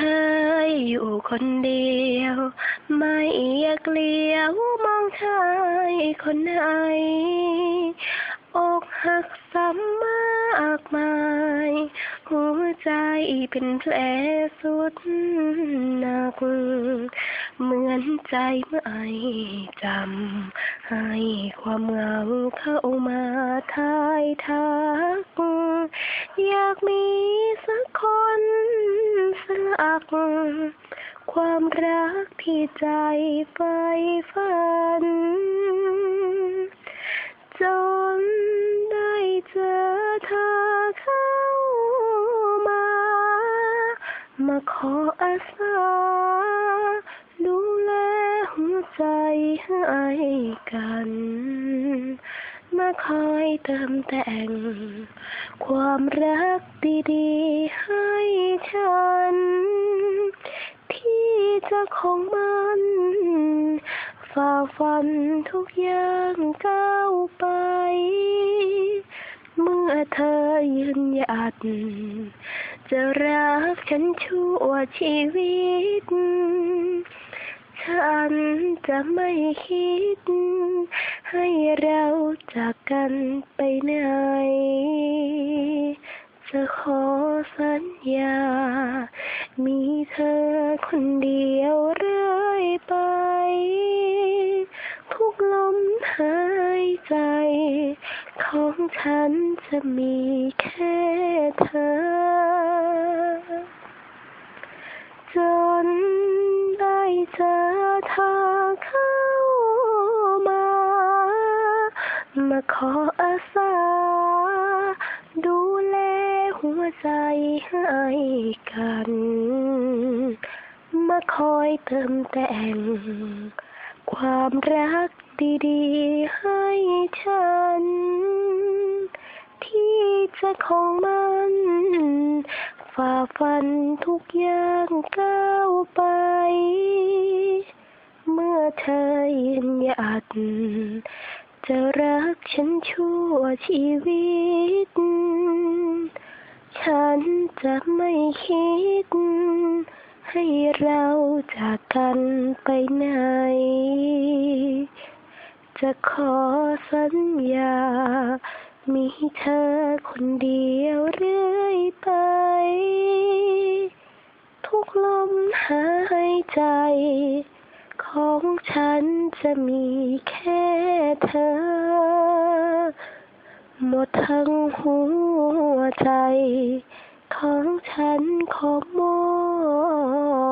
เคยอยู่คนเดียว ไม่อยากเลี้ยวมองชายคนไหนอกหักซ้ำมากมาย หัวใจเป็นแผลสุดหนัก เหมือนใจไม่จำ ให้ความเหงาเข้ามาทายทัก อยากมีสักคน สลัก ความรักที่ใจใฝ่ฝัน จนได้เจอเธอเข้ามา มาขออาสาดูแลหัวใจให้กัน มาคอยเติมแต่ง ความรักดีๆให้ฉัน ที่จะคงมัน ฝ่าฟันทุกอย่างก้าวไป เมื่อเธอยืนหยัด จะรักฉันชั่วชีวิต ฉันจะไม่คิด ให้เราจากกันไปไหนจะขอสัญญา มีเธอคนเดียวเรื่อยไป ทุกลมหายใจ ของฉันจะมีแค่เธอ จนได้เจอเธอเข้ามา มาขออาสาดู ใจให้กัน มาคอยเติมแต่ง ความรักดีๆให้ฉัน ที่จะคงมันฝ่าฟันทุกอย่างก้าวไป เมื่อเธอยืนหยัดจะรักฉันชั่วชีวิต ฉันจะไม่คิด ให้เราจากกันไปไหน จะขอสัญญา มีเธอคนเดียวเรื่อยไป ทุกลมหายใจ ของฉันจะมีแค่เธอ หมดทั้งหัวใจ ของฉันขอมอบ